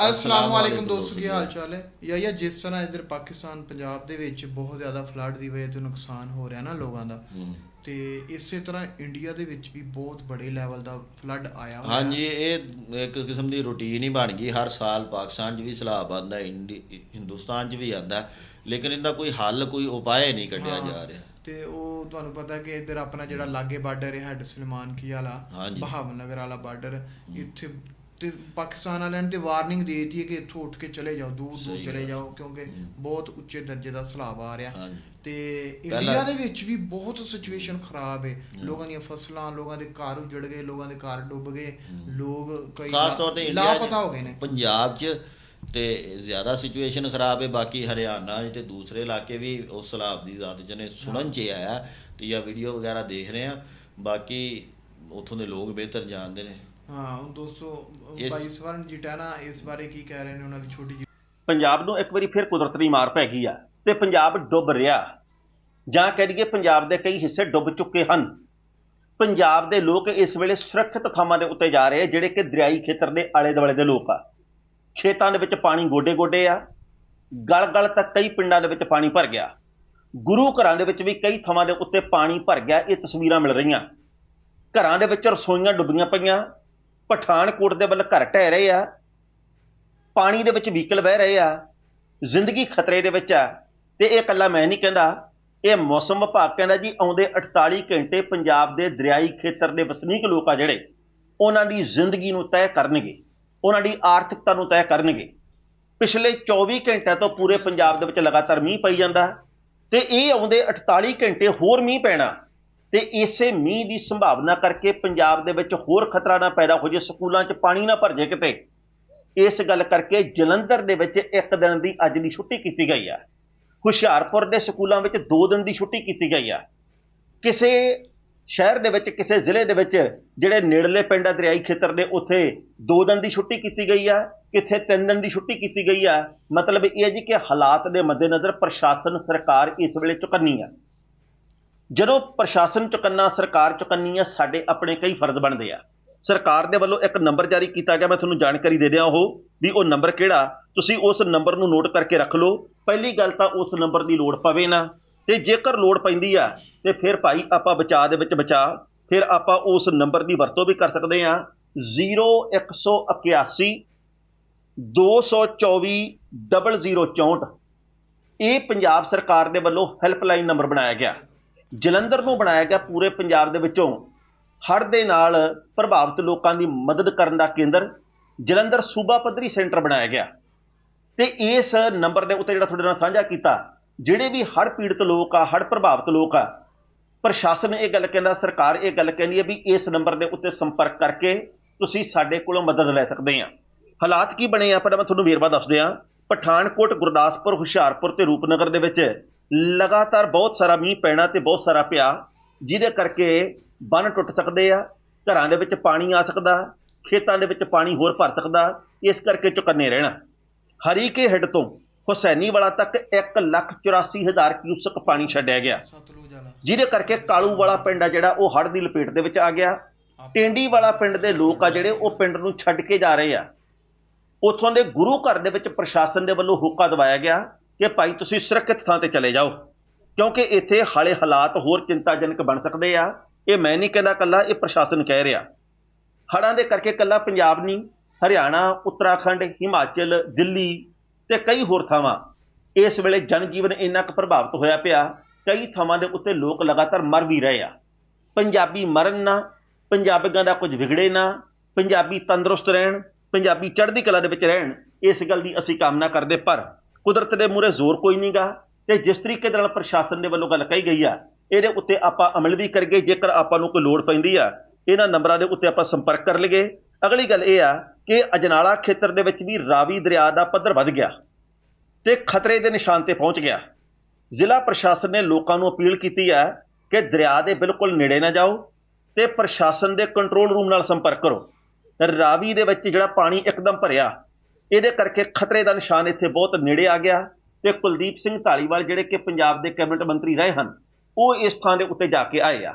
ਅਸਲਾਮ ਵਾਲੇਕੁਮ ਦੋਸਤੋ ਕੀ ਹਾਲ ਚਾਲ ਹੈ ਯਾ ਯਾ ਜਿਸ ਤਰ੍ਹਾਂ ਇਧਰ ਪਾਕਿਸਤਾਨ ਪੰਜਾਬ ਦੇ ਵਿੱਚ ਬਹੁਤ ਜ਼ਿਆਦਾ ਫਲੱਡ ਦੀ ਵਜ੍ਹਾ ਤੋਂ ਨੁਕਸਾਨ ਹੋ ਰਿਹਾ ਨਾ ਲੋਕਾਂ ਦਾ। ਤੇ ਇਸੇ ਤਰ੍ਹਾਂ ਇੰਡੀਆ ਦੇ ਵਿੱਚ ਵੀ ਬਹੁਤ ਬੜੇ ਲੈਵਲ ਦਾ ਫਲੱਡ ਆਇਆ ਹੋਇਆ ਹਾਂਜੀ ਇਹ ਇੱਕ ਕਿਸਮ ਦੀ ਰੁਟੀਨ ਹੀ ਬਣ ਗਈ ਹਰ ਸਾਲ ਪਾਕਿਸਤਾਨ 'ਚ ਵੀ ਸਲਾਬ ਆਉਂਦਾ ਇੰਡੀ ਹਿੰਦੁਸਤਾਨ 'ਚ ਵੀ ਆਉਂਦਾ ਲੇਕਿਨ ਇਹਦਾ ਕੋਈ ਹੱਲ ਕੋਈ ਉਪਾਅ ਨਹੀਂ ਕੱਢਿਆ ਜਾ ਰਿਹਾ ਤੇ ਉਹ ਤੁਹਾਨੂੰ ਪਤਾ ਕਿ ਇੱਧਰ ਆਪਣਾ ਜਿਹੜਾ ਲਾਗੇ ਬਾਰਡਰ ਹੈ ਹੈਡ ਸੁਲੇਮਾਨ ਕੀ ਵਾਲਾ ਹਾਂਜੀ। ਬਹਾਵਲ ਨਗਰ ਵਾਲਾ ਬਾਰਡਰ ਇੱਥੇ ਤੇ ਪਾਕਿਸਤਾਨ ਵਾਲਿਆਂ ਨੇ ਤੇ ਵਾਰਨਿੰਗ ਦੇ ਦਿੱਤੀ ਹੈ ਕਿ ਇੱਥੋਂ ਉੱਠ ਕੇ ਚਲੇ ਜਾਓ ਦੂਰ ਦੂਰ ਚਲੇ। ਜਾਓ ਕਿਉਂਕਿ ਬਹੁਤ ਉੱਚੇ ਦਰਜੇ ਦਾ ਸਲਾਬ ਆ ਰਿਹਾ। ਤੇ ਇੰਡੀਆ ਦੇ ਵਿੱਚ ਵੀ ਬਹੁਤ ਸਿਚੁਏਸ਼ਨ ਖਰਾਬ ਹੈ। ਲੋਕਾਂ ਦੀਆਂ ਫਸਲਾਂ ਲੋਕਾਂ ਦੇ ਘਰ ਉਜੜ ਗਏ ਲੋਕਾਂ ਦੇ ਘਰ ਡੁੱਬ ਗਏ। ਲੋਕ ਕਈ ਖਾਸ ਤੌਰ ਤੇ ਲਾਪਤਾ ਹੋ ਗਏ ਨੇ। ਪੰਜਾਬ 'ਚ ਤੇ ਜ਼ਿਆਦਾ ਸਿਚੁਏਸ਼ਨ ਖਰਾਬ ਹੈ ਬਾਕੀ ਹਰਿਆਣਾ ਤੇ ਦੂਸਰੇ ਇਲਾਕੇ ਵੀ ਉਸ ਸਲਾਬ ਦੀ ਜ਼ਾਤ ਜਨੇ ਸੁਣਨ 'ਚ ਆਇਆ। ਤੇ ਜਾਂ ਵੀਡੀਓ ਵਗੈਰਾ ਦੇਖ ਰਹੇ ਆ ਬਾਕੀ ਉਥੋਂ ਦੇ ਲੋਕ ਬਿਹਤਰ ਜਾਣਦੇ ਨੇ। ਹਾਂ ਇਸ- ਭਾਈ ਸਵਰਨ ਜੀ ਟਾਣਾ ਇਸ ਬਾਰੇ ਕੀ ਕਹਿ ਰਹੇ ਨੇ ਉਹਨਾਂ ਦੀ ਛੋਟੀ ਪੰਜਾਬ ਨੂੰ ਇੱਕ ਵਾਰੀ ਫਿਰ ਕੁਦਰਤ ਦੀ ਮਾਰ ਪੈ ਗਈ ਆ ਤੇ ਪੰਜਾਬ ਡੁੱਬ ਰਿਹਾ। ਜਾਂ ਕਹਿ ਲਈਏ ਪੰਜਾਬ ਦੇ ਕਈ ਹਿੱਸੇ ਡੁੱਬ ਚੁੱਕੇ ਹਨ। ਪੰਜਾਬ ਦੇ ਲੋਕ ਇਸ ਵੇਲੇ ਸੁਰੱਖਿਅਤ ਥਾਵਾਂ ਦੇ ਉੱਤੇ ਜਾ ਰਹੇ ਆ ਜਿਹੜੇ ਕਿ ਦਰਿਆਈ ਖੇਤਰ ਦੇ ਆਲੇ ਦੁਆਲੇ ਦੇ ਲੋਕ ਆ। ਖੇਤਾਂ ਦੇ ਵਿੱਚ ਪਾਣੀ ਗੋਡੇ-ਗੋਡੇ ਆ। ਗਲ-ਗਲ ਤੱਕ ਕਈ ਪਿੰਡਾਂ ਦੇ ਵਿੱਚ ਪਾਣੀ ਭਰ ਗਿਆ। ਗੁਰੂ ਘਰਾਂ ਦੇ ਵਿੱਚ ਵੀ ਕਈ ਥਾਵਾਂ ਦੇ ਉੱਤੇ ਪਾਣੀ ਭਰ ਗਿਆ ਇਹ ਤਸਵੀਰਾਂ ਮਿਲ ਰਹੀਆਂ। ਘਰਾਂ ਦੇ ਵਿੱਚ ਰਸੋਈਆਂ ਡੁੱਬੀਆਂ ਪਈਆਂ। ਪਠਾਨਕੋਟ ਦੇ ਵੱਲ ਘਰ ਢਹਿ ਰਹੇ ਆ, ਪਾਣੀ ਦੇ ਵਿੱਚ ਵਹੀਕਲ ਵਹਿ ਰਹੇ ਆ, ਜ਼ਿੰਦਗੀ ਖਤਰੇ ਦੇ ਵਿੱਚ ਆ, ਤੇ ਇਹ ਇਕੱਲਾ ਮੈਂ ਨਹੀਂ ਕਹਿੰਦਾ, ਇਹ ਮੌਸਮ ਵਿਭਾਗ ਕਹਿੰਦਾ ਜੀ ਆਉਂਦੇ 48 ਘੰਟੇ ਪੰਜਾਬ ਦੇ ਦਰਿਆਈ ਖੇਤਰ ਦੇ ਵਸਨੀਕ ਲੋਕ ਆ ਜਿਹੜੇ, ਉਹਨਾਂ ਦੀ ਜ਼ਿੰਦਗੀ ਨੂੰ ਤੈਅ ਕਰਨਗੇ, ਉਹਨਾਂ ਦੀ ਆਰਥਿਕਤਾ ਨੂੰ ਤੈਅ ਕਰਨਗੇ। ਪਿਛਲੇ 24 ਘੰਟਿਆਂ ਤੋਂ ਪੂਰੇ ਪੰਜਾਬ ਦੇ ਵਿੱਚ ਲਗਾਤਾਰ ਮੀਂਹ ਪਈ ਜਾਂਦਾ, ਤੇ ਇਹ ਆਉਂਦੇ 48 ਘੰਟੇ ਹੋਰ ਮੀਂਹ ਪੈਣਾ ਤੇ ਇਸੇ ਮੀਂਹ ਦੀ ਸੰਭਾਵਨਾ ਕਰਕੇ ਪੰਜਾਬ ਦੇ ਵਿੱਚ ਹੋਰ ਖਤਰਾ ਨਾ ਪੈਦਾ ਹੋ ਜੇ, ਸਕੂਲਾਂ 'ਚ ਪਾਣੀ ਨਾ ਭਰ ਜੇ ਕਿਤੇ। ਇਸ ਗੱਲ ਕਰਕੇ ਜਲੰਧਰ ਦੇ ਵਿੱਚ ਇੱਕ ਦਿਨ ਦੀ ਅੱਜ ਦੀ ਛੁੱਟੀ ਕੀਤੀ ਗਈ ਆ। ਹੁਸ਼ਿਆਰਪੁਰ ਦੇ ਸਕੂਲਾਂ ਵਿੱਚ 2 ਦਿਨ ਦੀ ਛੁੱਟੀ ਕੀਤੀ ਗਈ ਆ। ਕਿਸੇ ਸ਼ਹਿਰ ਦੇ ਵਿੱਚ, ਕਿਸੇ ਜ਼ਿਲ੍ਹੇ ਦੇ ਵਿੱਚ ਜਿਹੜੇ ਨੇੜਲੇ ਪਿੰਡ ਆ, ਦਰਿਆਈ ਖੇਤਰ ਦੇ, ਉੱਥੇ 2 ਦਿਨ ਦੀ ਛੁੱਟੀ ਕੀਤੀ ਗਈ ਆ। ਕਿੱਥੇ 3 ਦਿਨ ਦੀ ਛੁੱਟੀ ਕੀਤੀ ਗਈ ਆ। ਮਤਲਬ ਇਹ ਹੈ ਜੀ ਕਿ ਹਾਲਾਤ ਦੇ ਮੱਦੇਨਜ਼ਰ ਪ੍ਰਸ਼ਾਸਨ, ਸਰਕਾਰ ਇਸ ਵੇਲੇ ਚੁਕੰਨੀ ਆ। ਜਦੋਂ ਪ੍ਰਸ਼ਾਸਨ ਚੁਕੰਨਾ, ਸਰਕਾਰ ਚੁਕੰਨੀ ਆ, ਸਾਡੇ ਆਪਣੇ ਕਈ ਫਰਜ਼ ਬਣਦੇ ਆ। ਸਰਕਾਰ ਦੇ ਵੱਲੋਂ ਇੱਕ ਨੰਬਰ ਜਾਰੀ ਕੀਤਾ ਗਿਆ, ਮੈਂ ਤੁਹਾਨੂੰ ਜਾਣਕਾਰੀ ਦੇ ਦਿਆਂ ਉਹ, ਵੀ ਉਹ ਨੰਬਰ ਕਿਹੜਾ? ਤੁਸੀਂ ਉਸ ਨੰਬਰ ਨੂੰ ਨੋਟ ਕਰਕੇ ਰੱਖ ਲਓ। ਪਹਿਲੀ ਗੱਲ ਤਾਂ ਉਸ ਨੰਬਰ ਦੀ ਲੋੜ ਪਵੇ ਨਾ। ਤੇ ਜੇਕਰ ਲੋੜ ਪੈਂਦੀ ਆ, ਤੇ ਫਿਰ ਭਾਈ ਆਪਾਂ ਬਚਾਅ ਦੇ ਵਿੱਚ ਬਚਾ ਫਿਰ ਆਪਾਂ ਉਸ ਨੰਬਰ ਦੀ ਵਰਤੋਂ ਵੀ ਕਰ ਸਕਦੇ ਆ। 0181 224 0064 ਇਹ ਪੰਜਾਬ ਸਰਕਾਰ ਦੇ ਵੱਲੋਂ ਹੈਲਪਲਾਈਨ ਨੰਬਰ ਬਣਾਇਆ ਗਿਆ। ਜਲੰਧਰ ਨੂੰ ਬਣਾਇਆ ਗਿਆ ਪੂਰੇ ਪੰਜਾਬ ਦੇ ਵਿੱਚੋਂ ਹੜ੍ਹ ਦੇ ਨਾਲ ਪ੍ਰਭਾਵਿਤ ਲੋਕਾਂ ਦੀ ਮਦਦ ਕਰਨ ਦਾ ਕੇਂਦਰ ਜਲੰਧਰ ਸੂਬਾ ਪੱਧਰੀ ਸੈਂਟਰ ਬਣਾਇਆ ਗਿਆ। ਤੇ ਇਸ ਨੰਬਰ ਦੇ ਉੱਤੇ ਜਿਹੜਾ ਤੁਹਾਡੇ ਨਾਲ ਸਾਂਝਾ ਕੀਤਾ, ਜਿਹੜੇ ਵੀ ਹੜ੍ਹ ਪੀੜਤ ਲੋਕ ਆ, ਹੜ੍ਹ ਪ੍ਰਭਾਵਿਤ ਲੋਕ ਆ, ਪ੍ਰਸ਼ਾਸਨ ਇਹ ਗੱਲ ਕਹਿੰਦਾ, ਸਰਕਾਰ ਇਹ ਗੱਲ ਕਹਿੰਦੀ ਹੈ ਵੀ ਇਸ ਨੰਬਰ ਦੇ ਉੱਤੇ ਸੰਪਰਕ ਕਰਕੇ ਤੁਸੀਂ ਸਾਡੇ ਕੋਲੋਂ ਮਦਦ ਲੈ ਸਕਦੇ ਆ। ਹਾਲਾਤ ਕੀ ਬਣੇ ਆ? ਪਹਿਲਾਂ ਮੈਂ ਤੁਹਾਨੂੰ ਵੇਰਵਾ ਦੱਸ ਦਿਆਂ ਪਠਾਨਕੋਟ, ਗੁਰਦਾਸਪੁਰ, ਹੁਸ਼ਿਆਰਪੁਰ ਤੇ ਰੂਪਨਗਰ ਦੇ ਵਿੱਚ ਲਗਾਤਾਰ ਬਹੁਤ ਸਾਰਾ ਮੀਂਹ ਪੈਣਾ ਤੇ ਬਹੁਤ ਸਾਰਾ ਪਿਆ ਜਿਹਦੇ ਕਰਕੇ ਬੰਨ ਟੁੱਟ ਸਕਦੇ ਆ ਘਰਾਂ ਦੇ ਵਿੱਚ ਪਾਣੀ ਆ ਸਕਦਾ ਖੇਤਾਂ ਦੇ ਵਿੱਚ ਪਾਣੀ ਹੋਰ ਭਰ ਸਕਦਾ ਇਸ ਕਰਕੇ ਚੁਕੰਨੇ ਰਹਿਣਾ। ਹਰੀਕੇ ਹੈੱਡ ਤੋਂ ਹੁਸੈਨੀ ਵਾਲਾ ਤੱਕ 184000 ਕਿਊਸਕ ਪਾਣੀ ਛੱਡਿਆ ਗਿਆ। ਜਿਹਦੇ ਕਰਕੇ ਕਾਲੂ ਵਾਲਾ ਪਿੰਡ ਆ ਜਿਹੜਾ ਉਹ ਹੜ੍ਹ ਦੀ ਲਪੇਟ ਦੇ ਵਿੱਚ ਆ ਗਿਆ। ਟੇਂਡੀ ਵਾਲਾ ਪਿੰਡ ਦੇ ਲੋਕ ਆ ਜਿਹੜੇ ਉਹ ਪਿੰਡ ਨੂੰ ਛੱਡ ਕੇ ਜਾ ਰਹੇ ਆ। ਉਥੋਂ ਦੇ ਗੁਰੂ ਘਰ ਦੇ ਵਿੱਚ ਪ੍ਰਸ਼ਾਸਨ ਦੇ ਵੱਲੋਂ ਹੁਕਾ ਦਵਾਇਆ ਗਿਆ। ਕਿ ਭਾਈ ਤੁਸੀਂ ਸੁਰੱਖਿਅਤ ਥਾਂ ਤੇ ਚਲੇ ਜਾਓ। ਕਿਉਂਕਿ ਇੱਥੇ ਹਾਲੇ ਹਾਲਾਤ ਹੋਰ ਚਿੰਤਾਜਨਕ ਬਣ ਸਕਦੇ ਆ। ਇਹ ਮੈਂ ਨਹੀਂ ਕਹਿੰਦਾ ਕੱਲਾ ਇਹ ਪ੍ਰਸ਼ਾਸਨ ਕਹਿ ਰਿਹਾ। ਹੜ੍ਹਾਂ ਦੇ ਕਰਕੇ ਕੱਲਾ ਪੰਜਾਬ ਨਹੀਂ, ਹਰਿਆਣਾ, ਉੱਤਰਾਖੰਡ, ਹਿਮਾਚਲ, ਦਿੱਲੀ ਤੇ ਕਈ ਹੋਰ ਥਾਵਾਂ। ਇਸ ਵੇਲੇ ਜਨਜੀਵਨ ਇੰਨਾ ਕੁ ਪ੍ਰਭਾਵਿਤ ਹੋਇਆ ਪਿਆ, ਕਈ ਥਾਵਾਂ ਦੇ ਉੱਤੇ ਲੋਕ ਲਗਾਤਾਰ ਮਰ ਵੀ ਰਹੇ ਆ। ਪੰਜਾਬੀ ਮਰਨ ਨਾ, ਪੰਜਾਬੀਆਂ ਦਾ ਕੁਝ ਵਿਗੜੇ ਨਾ, ਪੰਜਾਬੀ ਤੰਦਰੁਸਤ ਰਹਿਣ, ਪੰਜਾਬੀ ਚੜ੍ਹਦੀ ਕਲਾ ਦੇ ਵਿੱਚ ਰਹਿਣ, ਇਸ ਗੱਲ ਦੀ ਅਸੀਂ ਕਾਮਨਾ ਕਰਦੇ ਪਰ ਕੁਦਰਤ ਦੇ ਮੂਹਰੇ ਜ਼ੋਰ ਕੋਈ ਨਹੀਂਗਾ ਤੇ ਜਿਸ ਤਰੀਕੇ ਦੇ ਨਾਲ ਪ੍ਰਸ਼ਾਸਨ ਦੇ ਵੱਲੋਂ ਗੱਲ ਕਹੀ ਗਈ ਆ, ਇਹਦੇ ਉੱਤੇ ਆਪਾਂ ਅਮਲ ਵੀ ਕਰੀਏ, ਜੇਕਰ ਆਪਾਂ ਨੂੰ ਕੋਈ ਲੋੜ ਪੈਂਦੀ ਆ, ਇਹਨਾਂ ਨੰਬਰਾਂ ਦੇ ਉੱਤੇ ਆਪਾਂ ਸੰਪਰਕ ਕਰ ਲਈਏ। ਅਗਲੀ ਗੱਲ ਇਹ ਆ ਕਿ ਅਜਨਾਲਾ ਖੇਤਰ ਦੇ ਵਿੱਚ ਵੀ ਰਾਵੀ ਦਰਿਆ ਦਾ ਪੱਧਰ ਵੱਧ ਗਿਆ ਤੇ ਖਤਰੇ ਦੇ ਨਿਸ਼ਾਨ ਤੇ ਪਹੁੰਚ ਗਿਆ। ਜ਼ਿਲ੍ਹਾ ਪ੍ਰਸ਼ਾਸਨ ਨੇ ਲੋਕਾਂ ਨੂੰ ਅਪੀਲ ਕੀਤੀ ਹੈ ਕਿ ਦਰਿਆ ਦੇ ਬਿਲਕੁਲ ਨੇੜੇ ਨਾ ਜਾਓ ਤੇ ਪ੍ਰਸ਼ਾਸਨ ਦੇ ਕੰਟਰੋਲ ਰੂਮ ਨਾਲ ਸੰਪਰਕ ਕਰੋ। ਰਾਵੀ ਦੇ ਵਿੱਚ ਜਿਹੜਾ ਪਾਣੀ ਇੱਕਦਮ ਭਰਿਆ ਇਹਦੇ ਕਰਕੇ ਖਤਰੇ ਦਾ ਨਿਸ਼ਾਨ ਇੱਥੇ ਬਹੁਤ ਨੇੜੇ ਆ ਗਿਆ ਤੇ ਕੁਲਦੀਪ ਸਿੰਘ ਢਾਲੀਵਾਲ ਜਿਹੜੇ ਕਿ ਪੰਜਾਬ ਦੇ ਕੈਬਨਿਟ ਮੰਤਰੀ ਰਹੇ ਹਨ, ਉਹ ਇਸ ਥਾਂ ਦੇ ਉੱਤੇ ਜਾ ਕੇ ਆਏ ਆ।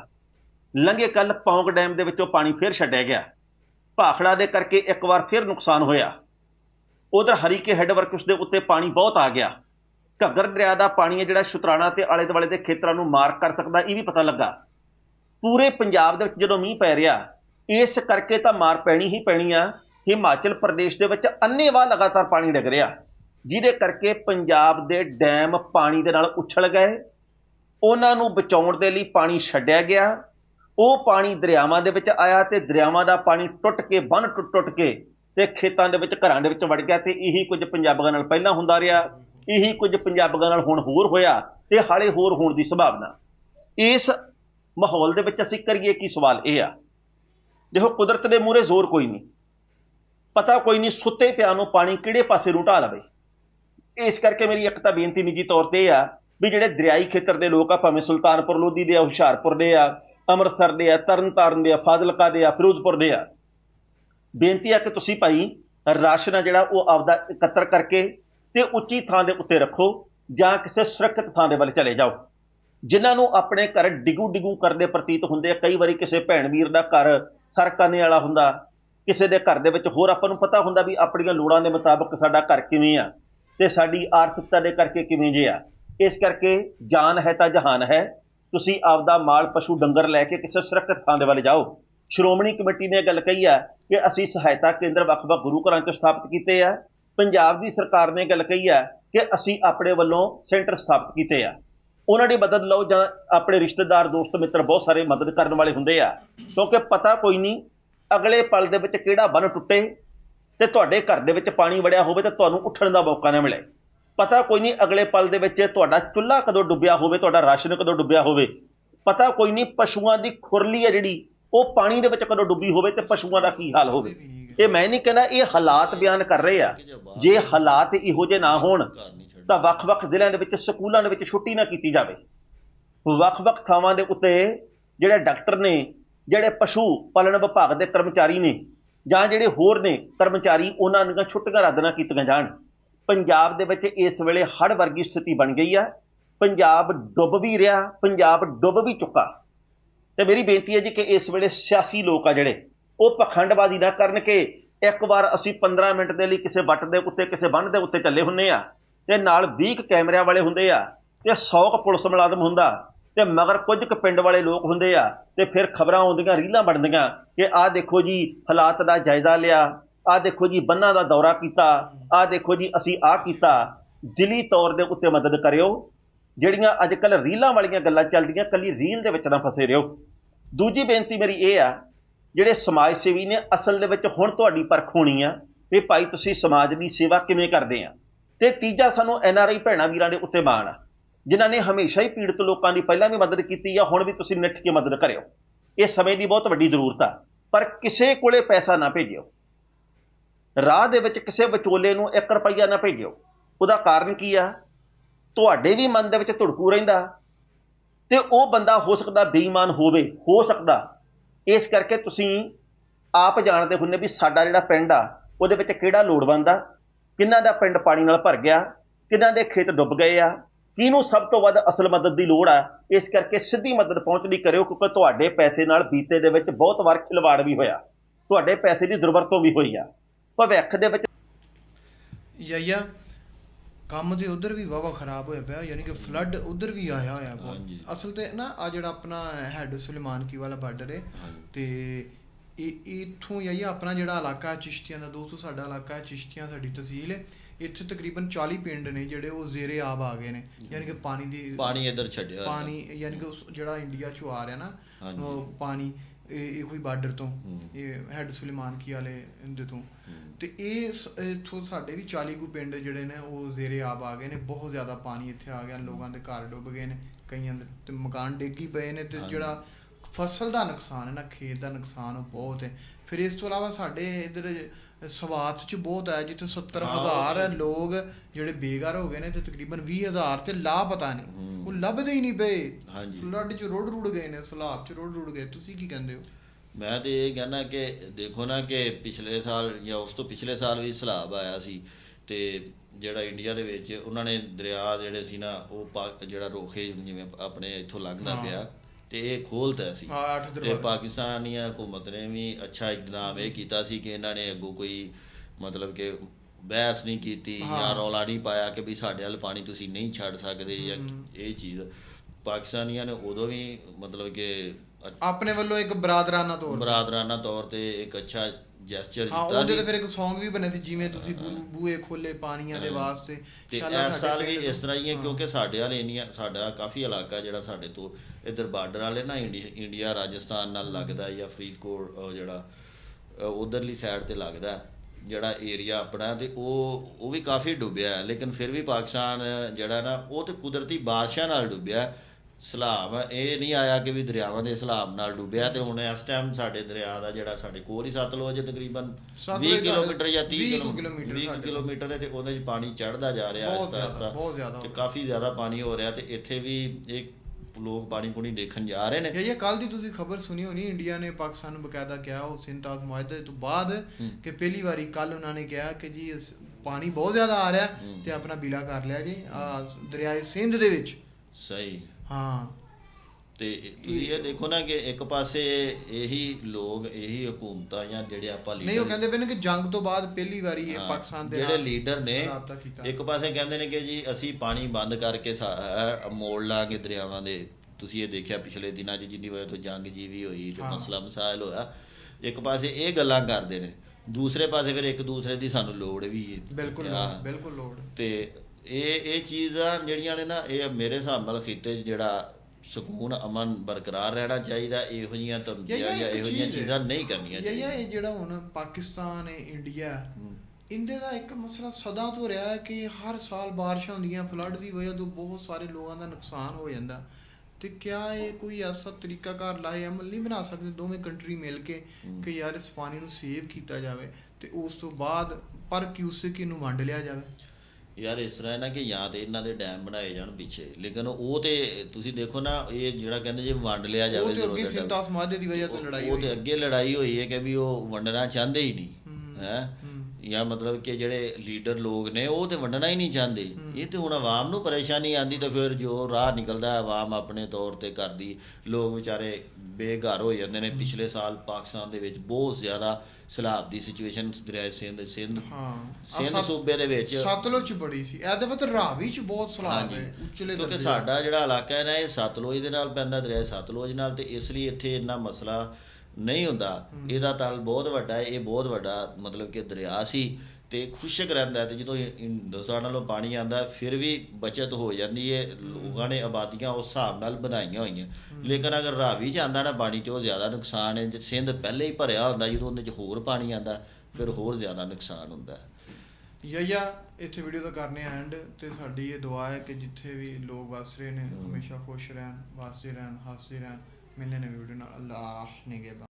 ਲੰਘੇ ਕੱਲ ਪੌਂਗ ਡੈਮ ਦੇ ਵਿੱਚੋਂ ਪਾਣੀ ਫੇਰ ਛੱਡਿਆ ਗਿਆ। ਭਾਖੜਾ ਦੇ ਕਰਕੇ ਇੱਕ ਵਾਰ ਫਿਰ ਨੁਕਸਾਨ ਹੋਇਆ। ਉਧਰ ਹਰੀਕੇ ਹੈੱਡ ਵਰਕਸ ਦੇ ਉੱਤੇ ਪਾਣੀ ਬਹੁਤ ਆ ਗਿਆ। ਘੱਗਰ ਦਰਿਆ ਦਾ ਪਾਣੀ ਹੈ ਜਿਹੜਾ ਸ਼ੁਤਰਾਣਾ ਤੇ ਆਲੇ ਦੁਆਲੇ ਦੇ ਖੇਤਰਾਂ ਨੂੰ ਮਾਰ ਕਰ ਸਕਦਾ, ਇਹ ਵੀ ਪਤਾ ਲੱਗਾ। ਪੂਰੇ ਪੰਜਾਬ ਦੇ ਵਿੱਚ ਜਦੋਂ ਮੀਂਹ ਪੈ ਰਿਹਾ, ਇਸ ਕਰਕੇ ਤਾਂ ਮਾਰ ਪੈਣੀ ਹੀ ਪੈਣੀ ਆ। ਹਿਮਾਚਲ ਪ੍ਰਦੇਸ਼ ਦੇ ਵਿੱਚ ਅੰਨੇਵਾਹ ਲਗਾਤਾਰ ਪਾਣੀ ਡਿੱਗ ਰਿਹਾ। ਜਿਹਦੇ ਕਰਕੇ ਪੰਜਾਬ ਦੇ ਡੈਮ ਪਾਣੀ ਦੇ ਨਾਲ ਉਛਲ ਗਏ। ਉਹਨਾਂ ਨੂੰ ਬਚਾਉਣ ਦੇ ਲਈ ਪਾਣੀ ਛੱਡਿਆ ਗਿਆ। ਉਹ ਪਾਣੀ ਦਰਿਆਵਾਂ ਦੇ ਵਿੱਚ ਆਇਆ ਤੇ ਦਰਿਆਵਾਂ ਦਾ ਪਾਣੀ ਟੁੱਟ ਕੇ ਬੰਨ ਟੁੱਟ ਟੁੱਟ ਕੇ ਤੇ ਖੇਤਾਂ ਦੇ ਵਿੱਚ, ਘਰਾਂ ਦੇ ਵਿੱਚ ਵੜ ਗਿਆ ਤੇ ਇਹੀ ਕੁਝ ਪੰਜਾਬਾਂ ਨਾਲ ਪਹਿਲਾਂ ਹੁੰਦਾ ਰਿਹਾ। ਇਹੀ ਕੁਝ ਪੰਜਾਬਾਂ ਨਾਲ ਹੁਣ ਹੋਰ ਹੋਇਆ ਤੇ ਹਾਲੇ ਹੋਰ ਹੋਣ ਦੀ ਸੰਭਾਵਨਾ। ਇਸ ਮਾਹੌਲ ਦੇ ਵਿੱਚ ਅਸੀਂ ਕਰੀਏ ਕੀ ਸਵਾਲ? ਇਹ ਆ। ਦੇਖੋ, ਕੁਦਰਤ ਦੇ ਮੂਹਰੇ ਜ਼ੋਰ ਕੋਈ ਨਹੀਂ। ਪਤਾ ਕੋਈ ਨਹੀਂ ਸੁੱਤੇ ਪਿਆ ਨੂੰ ਪਾਣੀ ਕਿਹੜੇ ਪਾਸੇ ਨੂੰ ਲਵੇ। ਇਸ ਕਰਕੇ ਮੇਰੀ ਇੱਕ ਤਾਂ ਬੇਨਤੀ ਨਿੱਜੀ ਤੌਰ ਤੇ ਇਹ ਆ ਵੀ ਜਿਹੜੇ ਦਰਿਆਈ ਖੇਤਰ ਦੇ ਲੋਕ ਆ, ਭਾਵੇਂ ਸੁਲਤਾਨਪੁਰ ਲੋਧੀ ਦੇ ਆ, ਹੁਸ਼ਿਆਰਪੁਰ ਦੇ ਆ, ਅੰਮ੍ਰਿਤਸਰ ਦੇ ਆ, ਤਰਨਤਾਰਨ ਦੇ ਆ, ਫਾਜ਼ਿਲਕਾ ਦੇ ਆ, ਫਿਰੋਜ਼ਪੁਰ ਦੇ ਆ। ਬੇਨਤੀ ਆ ਕਿ ਤੁਸੀਂ ਭਾਈ ਰਾਸ਼ਨ ਆ ਜਿਹੜਾ ਉਹ ਆਪਦਾ ਇਕੱਤਰ ਕਰਕੇ ਤੇ ਉੱਚੀ ਥਾਂ ਦੇ ਉੱਤੇ ਰੱਖੋ ਜਾਂ ਕਿਸੇ ਸੁਰੱਖਿਅਤ ਥਾਂ ਦੇ ਵੱਲ ਚਲੇ ਜਾਓ। ਜਿਨ੍ਹਾਂ ਨੂੰ ਆਪਣੇ ਘਰ ਡਿਗੂ ਡਿਗੂ ਕਰਦੇ ਪ੍ਰਤੀਤ ਹੁੰਦੇ ਆ, ਕਈ ਵਾਰੀ ਕਿਸੇ ਭੈਣ ਵੀਰ ਦਾ ਘਰ ਸਰਕਾਨੇ ਵਾਲਾ ਹੁੰਦਾ ਕਿਸੇ ਦੇ ਘਰ ਦੇ ਵਿੱਚ ਹੋਰ ਆਪਾਂ ਨੂੰ ਪਤਾ ਹੁੰਦਾ ਵੀ ਆਪਣੀਆਂ ਲੋੜਾਂ ਦੇ ਮੁਤਾਬਕ ਸਾਡਾ ਘਰ ਕਿਵੇਂ ਆ ਤੇ ਸਾਡੀ ਆਰਥਿਕਤਾ ਦੇ ਕਰਕੇ ਕਿਵੇਂ ਜੇ ਆ। ਇਸ ਕਰਕੇ ਜਾਨ ਹੈ ਤਾਂ ਜਹਾਨ ਹੈ। ਤੁਸੀਂ ਆਪਦਾ ਮਾਲ, ਪਸ਼ੂ, ਡੰਗਰ ਲੈ ਕੇ ਕਿਸੇ ਸੁਰੱਖਿਅਤ ਥਾਂ ਦੇ ਵੱਲ ਜਾਓ। ਸ਼੍ਰੋਮਣੀ ਕਮੇਟੀ ਨੇ ਗੱਲ ਕਹੀ ਆ ਕਿ ਅਸੀਂ ਸਹਾਇਤਾ ਕੇਂਦਰ ਵੱਖ-ਵੱਖ ਗੁਰੂ ਘਰਾਂ 'ਚ ਸਥਾਪਿਤ ਕੀਤੇ ਆ। ਪੰਜਾਬ ਦੀ ਸਰਕਾਰ ਨੇ ਗੱਲ ਕਹੀ ਆ ਕਿ ਅਸੀਂ ਆਪਣੇ ਵੱਲੋਂ ਸੈਂਟਰ ਸਥਾਪਿਤ ਕੀਤੇ ਆ। ਉਹਨਾਂ ਦੀ ਮਦਦ ਲਓ ਜਾਂ ਆਪਣੇ ਰਿਸ਼ਤੇਦਾਰ, ਦੋਸਤ, ਮਿੱਤਰ ਬਹੁਤ ਸਾਰੇ ਮਦਦ ਕਰਨ ਵਾਲੇ ਹੁੰਦੇ ਆ। ਕਿਉਂਕਿ ਪਤਾ ਕੋਈ ਨਹੀਂ ਅਗਲੇ ਪਲ ਦੇ ਵਿੱਚ ਕਿਹੜਾ ਬੰਨ ਟੁੱਟੇ ਤੇ ਤੁਹਾਡੇ ਘਰ ਦੇ ਵਿੱਚ ਪਾਣੀ ਵੜਿਆ ਹੋਵੇ ਤੇ ਤੁਹਾਨੂੰ ਉੱਠਣ ਦਾ ਮੌਕਾ ਨਾ ਮਿਲੇ। ਪਤਾ ਕੋਈ ਨਹੀਂ ਅਗਲੇ ਪਲ ਦੇ ਵਿੱਚ ਤੁਹਾਡਾ ਚੁੱਲ੍ਹਾ ਕਦੋਂ ਡੁੱਬਿਆ ਹੋਵੇ, ਤੁਹਾਡਾ ਰਾਸ਼ਨ ਕਦੋਂ ਡੁੱਬਿਆ ਹੋਵੇ। ਪਤਾ ਕੋਈ ਨਹੀਂ ਪਸ਼ੂਆਂ ਦੀ ਖੁਰਲੀ ਹੈ ਜਿਹੜੀ, ਉਹ ਪਾਣੀ ਦੇ ਵਿੱਚ ਕਦੋਂ ਡੁੱਬੀ ਹੋਵੇ ਤੇ ਪਸ਼ੂਆਂ ਦਾ ਕੀ ਹਾਲ ਹੋਵੇ। ਇਹ ਮੈਂ ਨਹੀਂ ਕਹਿੰਦਾ ਇਹ ਹਾਲਾਤ ਬਿਆਨ ਕਰ ਰਹੇ ਆ। ਜੇ ਹਾਲਾਤ ਇਹੋ ਜਿਹੇ ਨਾ ਹੋਣ, ਤਾਂ ਵੱਖ-ਵੱਖ ਜ਼ਿਲ੍ਹਿਆਂ ਦੇ ਵਿੱਚ, ਸਕੂਲਾਂ ਦੇ ਵਿੱਚ ਛੁੱਟੀ ਨਾ ਕੀਤੀ ਜਾਵੇ। ਵੱਖ-ਵੱਖ ਥਾਵਾਂ ਦੇ ਉੱਤੇ ਜਿਹੜੇ ਡਾਕਟਰ ਨੇ ਜਿਹੜੇ ਪਸ਼ੂ ਪਾਲਣ ਵਿਭਾਗ ਦੇ ਕਰਮਚਾਰੀ ਨੇ ਜਾਂ ਜਿਹੜੇ ਹੋਰ ਨੇ ਕਰਮਚਾਰੀ, ਉਹਨਾਂ ਦੀਆਂ ਛੁੱਟੀਆਂ ਰੱਦ ਨਾ ਕੀਤੀਆਂ ਜਾਣ। ਪੰਜਾਬ ਦੇ ਵਿੱਚ ਇਸ ਵੇਲੇ ਹੜ੍ਹ ਵਰਗੀ ਸਥਿਤੀ ਬਣ ਗਈ ਆ। ਪੰਜਾਬ ਡੁੱਬ ਵੀ ਰਿਹਾ, ਪੰਜਾਬ ਡੁੱਬ ਵੀ ਚੁੱਕਾ। ਤੇ ਮੇਰੀ ਬੇਨਤੀ ਹੈ ਜੀ ਕਿ ਇਸ ਵੇਲੇ ਸਿਆਸੀ ਲੋਕ ਆ ਜਿਹੜੇ, ਉਹ ਪਖੰਡਬਾਜ਼ੀ ਨਾ ਕਰਨ ਕਿ ਇੱਕ ਵਾਰ ਅਸੀਂ 15 ਮਿੰਟ ਦੇ ਲਈ ਕਿਸੇ ਵੱਟ ਦੇ ਉੱਤੇ, ਕਿਸੇ ਬੰਨ ਦੇ ਉੱਤੇ ਚੱਲੇ ਹੁੰਨੇ ਆ ਤੇ ਨਾਲ 20 ਕੁ ਕੈਮਰਿਆਂ ਵਾਲੇ ਹੁੰਦੇ ਆ ਤੇ 100 ਕੁ ਪੁਲਿਸ ਮੁਲਾਜ਼ਮ ਹੁੰਦਾ। ਤੇ ਮਗਰ ਕੁਝ ਕੁ ਪਿੰਡ ਵਾਲੇ ਲੋਕ ਹੁੰਦੇ ਆ, ਤੇ ਫਿਰ ਖਬਰਾਂ ਆਉਂਦੀਆਂ, ਰੀਲਾਂ ਬਣਦੀਆਂ ਕਿ ਆਹ ਦੇਖੋ ਜੀ, ਹਾਲਾਤ ਦਾ ਜਾਇਜ਼ਾ ਲਿਆ, ਆਹ ਦੇਖੋ ਜੀ, ਬੰਨਾਂ ਦਾ ਦੌਰਾ ਕੀਤਾ, ਆਹ ਦੇਖੋ ਜੀ, ਅਸੀਂ ਆਹ ਕੀਤਾ। ਦਿਲੀ ਤੌਰ ਦੇ ਉੱਤੇ ਮਦਦ ਕਰਿਓ। ਜਿਹੜੀਆਂ ਅੱਜ ਕੱਲ ਰੀਲਾਂ ਵਾਲੀਆਂ ਗੱਲਾਂ ਚੱਲਦੀਆਂ, ਕੱਲੀ ਰੀਲ ਦੇ ਵਿੱਚ ਨਾ ਫਸੇ ਰਹੋ। ਦੂਜੀ ਬੇਨਤੀ ਮੇਰੀ ਇਹ ਆ, ਜਿਹੜੇ ਸਮਾਜ ਸੇਵੀ ਨੇ, ਅਸਲ ਦੇ ਵਿੱਚ ਹੁਣ ਤੁਹਾਡੀ ਪਰਖ ਹੋਣੀ ਆ ਵੀ ਭਾਈ ਤੁਸੀਂ ਸਮਾਜ ਦੀ ਸੇਵਾ ਕਿਵੇਂ ਕਰਦੇ ਆ। ਤੇ ਤੀਜਾ ਸਾਨੂੰ ਐਨ ਆਰ ਆਈ ਭੈਣਾਂ ਵੀਰਾਂ ਦੇ ਉੱਤੇ ਮਾਣ ਆ। ਜਿਨ੍ਹਾਂ ਨੇ ਹਮੇਸ਼ਾ ਹੀ ਪੀੜਤ ਲੋਕਾਂ ਦੀ ਪਹਿਲਾਂ ਵੀ ਮਦਦ ਕੀਤੀ ਆ ਹੁਣ ਵੀ ਤੁਸੀਂ ਨਿੱਠ ਕੇ ਮਦਦ ਕਰਿਓ। ਇਹ ਸਮੇਂ ਦੀ ਬਹੁਤ ਵੱਡੀ ਜ਼ਰੂਰਤ ਆ। ਪਰ ਕਿਸੇ ਕੋਲੇ ਪੈਸਾ ਨਾ ਭੇਜਿਓ। ਰਾਹ ਦੇ ਵਿੱਚ ਕਿਸੇ ਵਿਚੋਲੇ ਨੂੰ 1 ਰੁਪਈਆ ਨਾ ਭੇਜਿਓ। ਉਹਦਾ ਕਾਰਨ ਕੀ ਆ? ਤੁਹਾਡੇ ਵੀ ਮਨ ਦੇ ਵਿੱਚ ਧੁੜਕੂ ਰਹਿੰਦਾ। ਤੇ ਉਹ ਬੰਦਾ ਹੋ ਸਕਦਾ ਬੇਈਮਾਨ ਹੋਵੇ, ਹੋ ਸਕਦਾ। ਇਸ ਕਰਕੇ ਤੁਸੀਂ ਆਪ ਜਾਣਦੇ ਹੁੰਦੇ ਵੀ ਸਾਡਾ ਜਿਹੜਾ ਪਿੰਡ ਆ, ਉਹਦੇ ਵਿੱਚ ਕਿਹੜਾ ਲੋੜਵੰਦ ਆ? ਕਿਹਨਾਂ ਦਾ ਪਿੰਡ ਪਾਣੀ ਨਾਲ ਭਰ ਗਿਆ? ਕਿਹਨਾਂ ਦੇ ਖੇਤ ਡੁੱਬ ਗਏ ਆ? ਕਿਹਨੂੰ ਸਭ ਤੋਂ ਵੱਧ ਅਸਲ ਮਦਦ ਦੀ ਲੋੜ ਆ? ਇਸ ਕਰਕੇ ਸਿੱਧੀ ਮਦਦ ਪਹੁੰਚਦੀ ਕਰਿਓ ਕਿਉਂਕਿ ਤੁਹਾਡੇ ਪੈਸੇ ਨਾਲ ਬੀਤੇ ਦੇ ਵਿੱਚ ਬਹੁਤ ਵਾਰ ਖਿਲਵਾੜ ਵੀ ਹੋਇਆ। ਤੁਹਾਡੇ ਪੈਸੇ ਦੀ ਦੁਰਵਰਤੋਂ ਵੀ ਹੋਈ ਆ। ਭਵਿੱਖ ਦੇ ਵਿੱਚ ਯਾਇਆ ਕੰਮ ਤੇ ਉਧਰ ਵੀ ਵਾਵਾ ਖਰਾਬ ਹੋਇਆ ਪਿਆ ਯਾਨੀ ਕਿ ਫਲੱਡ ਉਧਰ ਵੀ ਆਇਆ ਹੋਇਆ। ਬਹੁਤ ਅਸਲ ਤੇ ਨਾ ਆ ਜਿਹੜਾ ਆਪਣਾ ਹੈਡ ਸੁਲੇਮਾਨ ਕੀ ਵਾਲਾ ਬਾਰਡਰ ਹੈ। ਤੇ ਇਹ ਇਥੋਂ ਯਾਇਆ ਆਪਣਾ ਜਿਹੜਾ ਇਲਾਕਾ ਚਿਸ਼ਤੀਆਂ ਦਾ ਦੋਸਤੋ ਸਾਡਾ ਇਲਾਕਾ ਹੈ ਚਿਸ਼ਤੀਆਂ ਸਾਡੀ ਤਹਿਸੀਲ ਹੈ ਇੱਥੇ ਤਕਰੀਬਨ 40 ਪਿੰਡ ਨੇ ਜਿਹੜੇ ਉਹ ਜ਼ੇਰੇ ਆਬ ਆ ਗਏ ਨੇ ਯਾਨੀ ਕਿ ਪਾਣੀ ਦੀ ਪਾਣੀ ਇੱਧਰ ਛੱਡਿਆ। ਪਾਣੀ ਯਾਨੀ ਕਿ ਜਿਹੜਾ ਇੰਡੀਆ ਚੋਂ ਆ ਰਿਹਾ ਨਾ। ਉਹ ਪਾਣੀ ਇਹ ਹੀ ਬਾਰਡਰ ਤੋਂ। ਇਹ ਹੈਡ ਸੁਲੇਮਾਨ ਕੀ ਵਾਲੇ ਇਹਦੇ ਤੋਂ। ਤੇ ਇਹ ਇੱਥੋਂ ਸਾਡੇ ਵੀ 40 ਕੁ ਪਿੰਡ ਜਿਹੜੇ ਨੇ ਉਹ ਜ਼ੇਰੇ ਆਬ ਆ ਗਏ ਨੇ ਬਹੁਤ ਜ਼ਿਆਦਾ ਪਾਣੀ ਇੱਥੇ ਆ ਗਿਆ ਲੋਕਾਂ ਦੇ ਘਰ ਡੁੱਬ ਗਏ ਨੇ ਕਈਆਂ ਦੇ ਤੇ ਮਕਾਨ ਡਿੱਗ ਪਏ ਨੇ ਤੇ। ਜਿਹੜਾ ਫਸਲ ਦਾ ਨੁਕਸਾਨ ਹੈ ਨਾ ਖੇਤ ਦਾ ਨੁਕਸਾਨ ਉਹ ਬਹੁਤ ਹੈ ਫਿਰ ਇਸ ਤੋਂ ਇਲਾਵਾ ਸਾਡੇ ਇਧਰ ਸਵਾਤ ਚ ਬਹੁਤ ਹੈ ਜਿੱਥੇ 70000 ਹਾਂ। ਲੋਕ ਜਿਹੜੇ ਬੇਘਰ ਹੋ ਗਏ ਨੇ ਤੇ ਤਕਰੀਬਨ 20000 ਤੇ ਲਾਪਤਾ ਨੇ। ਉਹ ਲੱਭਦੇ ਹੀ ਨਹੀਂ ਪਏ ਹਾਂਜੀ। ਫਲੱਡ ਚ ਰੋਡ ਰੁੜ ਗਏ ਨੇ ਸਲਾਬ ਚ ਰੋਡ ਰੁੜ ਗਏ ਤੁਸੀਂ ਕੀ ਕਹਿੰਦੇ ਹੋ ਮੈਂ ਤੇ ਇਹ ਕਹਿਣਾ ਕਿ ਦੇਖੋ ਨਾ ਕਿ ਪਿਛਲੇ ਸਾਲ ਜਾਂ ਉਸ ਤੋਂ ਪਿਛਲੇ ਸਾਲ ਵੀ ਸਲਾਬ ਆਇਆ ਸੀ ਤੇ ਜਿਹੜਾ ਇੰਡੀਆ ਦੇ ਵਿੱਚ ਉਹਨਾਂ ਨੇ ਦਰਿਆ ਜਿਹੜੇ ਸੀ ਨਾ ਉਹ ਜਿਹੜਾ ਰੋਖੇ ਜਿਵੇਂ ਆਪਣੇ ਇੱਥੋਂ ਲੰਘਦਾ। ਪਿਆ ਤੇ ਇਹ ਖੋਲਤਾ ਸੀ ਤੇ। ਪਾਕਿਸਤਾਨੀਆਂ ਹਕੂਮਤ ਨੇ ਵੀ ਅੱਛਾ ਇਕਦਾਮ ਇਹ ਕੀਤਾ ਸੀ ਕਿ ਇਹਨਾਂ ਨੇ ਅੱਗੋਂ ਕੋਈ ਮਤਲਬ ਕਿ ਬਹਿਸ ਨਹੀਂ ਕੀਤੀ। ਜਾਂ ਰੌਲਾ ਨਹੀਂ ਪਾਇਆ ਕਿ ਵੀ ਸਾਡੇ ਵੱਲ ਪਾਣੀ ਤੁਸੀਂ ਨਹੀਂ ਛੱਡ ਸਕਦੇ ਜਾਂ। ਇਹ ਚੀਜ਼ ਪਾਕਿਸਤਾਨੀਆਂ ਨੇ ਉਦੋਂ ਵੀ ਮਤਲਬ ਕਿ ਆਪਣੇ ਵੱਲੋਂ ਇੱਕ ਬਰਾਦਰਾਨਾ ਤੌਰ ਤੇ। ਬਰਾਦਰਾਨਾ ਤੌਰ ਤੇ ਇੱਕ ਅੱਛਾ ਜੈਸਚਰ ਹਾਂ ਦਿੱਤਾ ਉਹਦੇ ਤੇ ਫਿਰ ਇੱਕ Song ਵੀ ਬਣੇ ਸੀ ਜਿਵੇਂ ਤੁਸੀਂ ਬੂ- ਬੂਏ ਖੋਲੇ ਪਾਣੀਆਂ ਦੇ। ਵਾਸਤੇ ਤੇ ਇਸ ਸਾਡੇ ਸਾਲ ਵੀ ਪਿੰਡ ਇਸ ਤਰ੍ਹਾਂ ਹੀ ਹੈ। ਕਿਉਂਕਿ ਸਾਡੇ ਵਾਲੇ ਇੰਡੀਆ ਸਾਡਾ ਕਾਫੀ ਇਲਾਕਾ ਜਿਹੜਾ ਸਾਡੇ ਤੋਂ ਇਧਰ ਬਾਰਡਰ ਵਾਲੇ ਨਾ ਇੰਡੀਆ ਇੰਡੀਆ ਰਾਜਸਥਾਨ ਨਾਲ ਲੱਗਦਾ ਜਾਂ ਫਰੀਦਕੋਟ ਅਹ ਜਿਹੜਾ ਉਧਰਲੀ ਸਾਈਡ ਤੇ ਲੱਗਦਾ ਜਿਹੜਾ ਏਰੀਆ ਆਪਣਾ ਤੇ ਉਹ ਉਹ ਵੀ ਕਾਫੀ ਡੁੱਬਿਆ ਹੈ ਲੇਕਿਨ ਫਿਰ ਵੀ ਪਾਕਿਸਤਾਨ ਜਿਹੜਾ ਨਾ ਉਹ ਤੇ ਕੁਦਰਤੀ ਬਾਰਿਸ਼ਾਂ ਨਾਲ ਡੁੱਬਿਆ ਹੈ। ਸਲਾਬ ਇਹ ਨਹੀਂ ਆਇਆ ਕਿ ਵੀ ਦਰਿਆਵਾਂ ਦੇ ਸਲਾਬ ਨਾਲ ਡੁੱਬਿਆ ਤੇ ਹੁਣ ਇਸ ਟਾਈਮ ਸਾਡੇ ਦਰਿਆ ਦਾ ਜਿਹੜਾ ਸਾਡੇ ਕੋਲ ਹੀ ਸਤਲੁਜ ਤਕਰੀਬਨ ਸਤਲੁਜ 20 ਸਾਡੇ ਕਿਲੋਮੀਟਰ ਜਾਂ 30 ਵੀਹ ਕੁ ਕਿਲੋਮੀਟਰ ਕਿਲੋਮੀਟਰ 20 ਸਾਡੇ ਕਿਲੋਮੀਟਰ ਹੈ ਤੇ ਉਹਦੇ 'ਚ ਪਾਣੀ ਚੜਦਾ ਜਾ ਰਿਹਾ ਆਸਤਾ ਆਸਤਾ। ਤੇ ਕਾਫੀ ਜ਼ਿਆਦਾ ਪਾਣੀ ਹੋ ਰਿਹਾ ਤੇ ਇੱਥੇ ਵੀ ਇੱਕ ਲੋਕ ਪਾਣੀ ਪੂਣੀ ਦੇਖਣ ਜਾ ਰਹੇ ਨੇ। ਇਹ ਕੱਲ ਦੀ ਤੁਸੀਂ ਖਬਰ ਸੁਣੀ ਹੋਣੀ ਇੰਡੀਆ ਨੇ ਪਾਕਿਸਤਾਨ ਨੂੰ ਬਕਾਇਦਾ ਕਿਹਾ ਉਹ ਸਿੰਤਾਸ ਮੁਆਹਦੇ ਤੋਂ ਬਾਅਦ। ਕਿ ਪਹਿਲੀ ਵਾਰੀ ਕੱਲ ਉਹਨਾਂ ਨੇ ਕਿਹਾ ਕਿ ਜੀ ਇਸ ਪਾਣੀ ਬਹੁਤ ਜ਼ਿਆਦਾ ਆ ਰਿਹਾ। ਤੇ ਆਪਣਾ ਬਿਲਾ ਕਰ ਲਿਆ ਜੀ ਦਰਿਆਏ ਸਿੰਧ ਦੇ ਵਿੱਚ। ਸਹੀ। ਹਾਂ। ਤੇ ਤੁਸੀਂ ਇਹ ਦੇਖੋ ਨਾ ਕਿ ਇੱਕ ਪਾਸੇ ਇਹੀ ਲੋਕ ਇਹੀ ਹਕੂਮਤਾਂ ਜਾਂ ਜਿਹੜੇ ਆਪਾਂ ਨਹੀਂ ਉਹ ਕਹਿੰਦੇ ਪਏ ਨੇ ਕਿ ਜੰਗ ਤੋਂ ਬਾਅਦ ਪਹਿਲੀ ਵਾਰੀ ਇਹ ਪਾਕਿਸਤਾਨ ਦੇ ਜਿਹੜੇ ਲੀਡਰ ਨੇ। ਇੱਕ ਪਾਸੇ ਕਹਿੰਦੇ ਨੇ ਕਿ ਜੀ ਅਸੀਂ ਪਾਣੀ ਬੰਦ ਕਰਕੇ ਮੋੜ ਲਾਂਗੇ ਦਰਿਆਵਾਂ ਦੇ। ਤੁਸੀਂ ਇਹ ਦੇਖਿਆ ਪਿਛਲੇ ਦਿਨਾਂ 'ਚ ਜਿੰਨੀ ਵਜ੍ਹਾ ਤੋਂ ਜੰਗ ਜੀਵੀ ਹੋਈ ਤੇ। ਮਸਲਾ ਮਸਾਇਲ ਹੋਇਆ ਇੱਕ ਪਾਸੇ ਇਹ ਗੱਲਾਂ ਕਰਦੇ ਨੇ। ਦੂਸਰੇ ਪਾਸੇ ਫਿਰ ਇੱਕ ਦੂਸਰੇ ਦੀ ਸਾਨੂੰ ਲੋੜ ਵੀ ਹੈ। ਬਿਲਕੁਲ ਬਿਲਕੁਲ ਲੋੜ। ਤੇ ਇਹ ਇਹ ਚੀਜ਼ਾਂ ਜਿਹੜੀਆਂ ਨੇ ਨਾ ਇਹ ਮੇਰੇ ਹਿਸਾਬ ਨਾਲ ਖਿੱਤੇ ਜਿਹੜਾ ਸਕੂਨ ਅਮਨ ਬਰਕਰਾਰ ਰਹਿਣਾ ਚਾਹੀਦਾ ਇਹੋ ਜੀਆਂ ਯਾ ਜਾਂ ਇਹੋ ਜੀਆਂ ਚੀਜ਼ ਨਹੀਂ ਕਰਨੀਆਂ ਚਾਹੀਦੀਆਂ ਇਹ ਜਿਹੜਾ ਹੁਣ ਪਾਕਿਸਤਾਨ ਹੈ ਇੰਡੀਆ। ਇੰਦੇ ਦਾ ਇੱਕ ਮਸਲਾ ਸਦਾ ਤੋਂ ਰਿਹਾ ਹੈ ਕਿ ਹਰ ਸਾਲ ਬਾਰਿਸ਼ਾਂ ਹੁੰਦੀਆਂ ਫਲੱਡ ਦੀ ਵਜ੍ਹਾ ਤੋਂ ਬਹੁਤ ਸਾਰੇ ਲੋਕਾਂ ਦਾ ਨੁਕਸਾਨ ਹੋ ਜਾਂਦਾ ਤੇ ਕਿਆ ਇਹ ਕੋਈ ਐਸਾ ਤਰੀਕਾਕਾਰ ਲਾਏ ਅਮਲ ਨਹੀਂ ਬਣਾ ਸਕਦੇ ਦੋਵੇਂ ਕੰਟਰੀ ਮਿਲ ਕੇ। ਕਿ ਯਾਰ ਇਸ ਪਾਣੀ ਨੂੰ ਸੇਵ ਕੀਤਾ ਜਾਵੇ ਤੇ ਉਸ ਤੋਂ ਬਾਅਦ ਪਰ ਕਿਊਸਿਕ ਇਹਨੂੰ ਵੰਡ ਲਿਆ ਜਾਵੇ ਯਾਰ ਇਸ ਤਰ੍ਹਾਂ ਹੈ ਨਾ ਕਿ ਜਾਂ ਤੇ ਇਹਨਾਂ ਦੇ ਡੈਮ ਬਣਾਏ ਜਾਣ ਪਿੱਛੇ ਲੇਕਿਨ ਉਹ ਤੇ ਤੁਸੀਂ ਦੇਖੋ ਨਾ ਇਹ ਜਿਹੜਾ ਕਹਿੰਦੇ ਜੇ ਵੰਡ ਲਿਆ ਜਾਵੇ ਉਹ ਤੇ ਅੱਗੇ। ਸਿੰਤਾਸ ਮਾਝੇ ਦੀ ਵਜ੍ਹਾ ਤੋਂ ਲੜਾਈ ਉਹ ਹੋਈ ਤੇ ਅੱਗੇ ਲੜਾਈ ਹੋਈ ਹੈ ਕਿ ਵੀ ਉਹ ਵੰਡਣਾ ਚਾਹੁੰਦੇ ਹੀ ਨਹੀਂ ਹੂੰ। ਜਾਂ ਮਤਲਬ ਕਿ ਜਿਹੜੇ ਲੀਡਰ ਲੋਕ ਨੇ ਉਹ ਤੇ ਵੰਡਣਾ ਹੀ ਨਹੀਂ ਚਾਹੁੰਦੇ। ਇਹ ਤੇ ਹੁਣ ਆਵਾਮ ਨੂੰ ਪਰੇਸ਼ਾਨੀ ਆਂਦੀ ਤਾਂ ਫਿਰ ਜੋ ਰਾਹ ਨਿਕਲਦਾ ਹੈ ਆਵਾਮ ਆਪਣੇ ਤੌਰ ਤੇ ਕਰਦੀ। ਲੋਕ ਵਿਚਾਰੇ ਬੇਘਰ ਹੋ ਜਾਂਦੇ ਨੇ। ਪਿਛਲੇ ਸਾਲ ਪਾਕਿਸਤਾਨ ਦੇ ਵਿੱਚ ਬਹੁਤ ਜ਼ਿਆਦਾ ਸਲਾਬ ਦੀ ਸਿਚੁਏਸ਼ਨ ਦਰਿਆ ਸਿੰਧ ਸਿੰਧ ਹਾਂ। ਸਿੰਧ ਸੂਬੇ ਦੇ ਵਿੱਚ ਸਤਲੁਜ ਬੜੀ ਸੀ। ਇਹਦੇ ਵਿੱਚ ਰਾਵੀ ਚ ਬਹੁਤ ਸਲਾਬ ਹੈ ਉੱਚਲੇ ਕਿਉਂਕਿ ਸਾਡਾ ਜਿਹੜਾ ਇਲਾਕਾ ਹੈ ਨਾ ਇਹ ਸਤਲੁਜ ਦੇ ਨਾਲ ਪੈਂਦਾ ਦਰਿਆ ਸਤਲੁਜ ਨਾਲ ਤੇ ਇਸ ਲਈ ਇੱਥੇ ਇੰਨਾ ਮਸਲਾ ਨਹੀਂ ਹੁੰਦਾ। ਇਹਦਾ ਤਲ ਬਹੁਤ ਵੱਡਾ ਹੈ ਇਹ ਬਹੁਤ ਵੱਡਾ ਮਤਲਬ ਕਿ ਦਰਿਆ ਸੀ ਤੇ ਖੁਸ਼ਕ ਰਹਿੰਦਾ ਤੇ ਜਦੋਂ ਹਿੰਦੁਸਤਾਨ ਨਾਲੋਂ ਪਾਣੀ ਆਂਦਾ ਹੈ, ਫਿਰ ਵੀ ਬਚਤ ਹੋ ਜਾਂਦੀ ਹੈ ਲੋਕਾਂ ਨੇ ਆਬਾਦੀਆਂ ਉਸ ਹਿਸਾਬ ਨਾਲ ਬਣਾਈਆਂ ਹੋਈਆਂ। ਲੇਕਿਨ ਅਗਰ ਰਾਵੀ ਚ ਆਂਦਾ ਨਾ ਪਾਣੀ ਤੇ ਉਹ ਜ਼ਿਆਦਾ ਨੁਕਸਾਨ ਹੈ ਜੇ ਸਿੰਧ ਪਹਿਲੇ ਹੀ ਭਰਿਆ ਹੁੰਦਾ ਜਦੋਂ ਉਹਦੇ ਚ ਹੋਰ ਪਾਣੀ ਆਂਦਾ ਫਿਰ ਹੋਰ ਜ਼ਿਆਦਾ ਨੁਕਸਾਨ ਹੁੰਦਾ। ਹੈ ਯਾ ਇੱਥੇ ਵੀਡੀਓ ਦਾ ਕਰਨੇ ਐਂਡ ਤੇ ਸਾਡੀ ਇਹ ਦੁਆ ਹੈ ਕਿ ਜਿੱਥੇ ਵੀ ਲੋਕ ਵਸ ਰਹੇ ਨੇ ਹਮੇਸ਼ਾ ਖੁਸ਼ ਰਹਿਣ ਵਸਦੇ ਰਹਿਣ ਹੱਸਦੇ ਰਹਿਣ ਮਿਲਨੇ ਨੇ ਵੀਡੀਓ ਨਾਲ। ਅੱਲਾਹ ਨਿਗਹਿਬਾਨ।